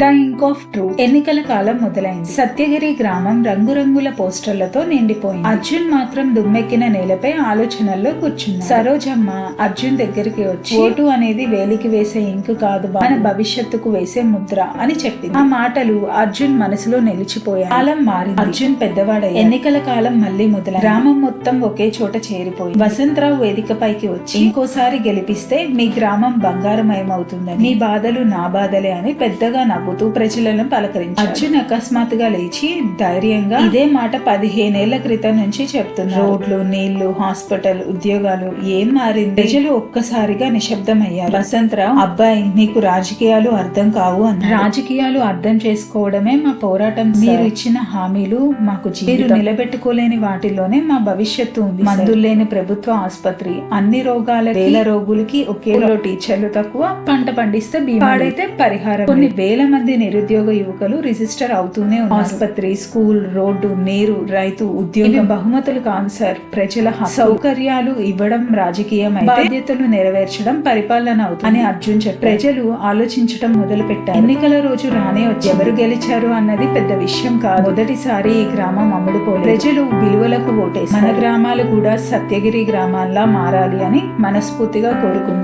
The ink of truth ఎన్నికల కాలం మొదలైంది. సత్యగిరి గ్రామం రంగురంగుల పోస్టర్లతో నిండిపోయింది. అర్జున్ మాత్రం దుమ్మెక్కిన నేలపై ఆలోచనల్లో కూర్చుంది సరోజమ్మ అర్జున్ దగ్గరికి వచ్చి ఓటు అనేది వేలికి వేసే ఇంకు కాదు మన భవిష్యత్తుకు వేసే ముద్ర అని చెప్పింది. ఆ మాటలు అర్జున్ మనసులో నిలిచిపోయాయి. కాలం మారింది. అర్జున్ పెద్దవాడై ఎన్నికల కాలం మళ్ళీ మొదలైంది. గ్రామం మొత్తం ఒకే చోట చేరిపోయి వసంతరావు వేదికపైకి వచ్చి ఇంకోసారి గెలిపిస్తే మీ గ్రామం బంగారమయమవుతుందని మీ బాధలు నా బాధలే అని పెద్దగా నవ్వుతూ ప్రజలను పలకరించారు అర్జున్ అకస్మాత్తుగా లేచి ధైర్యంగా ఇదే మాట పదిహేనేళ్ళ క్రితం నుంచి చెప్తున్నారు. రోడ్లు నీళ్ళు హాస్పిటల్ ఉద్యోగాలు ఏం మారింది? ప్రజలు ఒక్కసారిగా నిశ్శబ్దమయ్యారు. వసంతరావు అబ్బాయి నీకు రాజకీయాలు అర్థం కావు అన్నారు. రాజకీయాలు అర్థం చేసుకోవడమే మా పోరాటం మీరు ఇచ్చిన హామీలు మాకు మీరు నిలబెట్టుకోలేని వాటిలోనే మా భవిష్యత్తు ఉంది మందులు లేని ప్రభుత్వ ఆసుపత్రి అన్ని రోగాల వేల రోగులకి ఒకేలో టీచర్లు తక్కువ పంట పండిస్తే బీమా పాడైతే పరిహారం కొన్ని వేల మంది నిరుద్యోగ యువకులు రిజిస్టర్ అవుతూనే ఆసుపత్రి స్కూల్ రోడ్డు నీరు రైతు ఉద్యోగం బహుమతులు కాదు సార్ ప్రజల. సౌకర్యాలు ఇవ్వడం రాజకీయం బాధ్యతలు నెరవేర్చడం పరిపాలన అవుతుంది అని అర్జున్ చెప్పారు. ప్రజలు ఆలోచించడం మొదలు పెట్టారు ఎన్నికల రోజు రానే వచ్చి ఎవరు గెలిచారు అన్నది పెద్ద విషయం కాదు. మొదటిసారి ఈ గ్రామం అమ్ముడుపోలేదు. ప్రజలు విలువలకు ఓటేసి మన గ్రామాలు కూడా సత్యగిరి గ్రామాల్లా మారాలి అని మనస్ఫూర్తిగా కోరుకున్నారు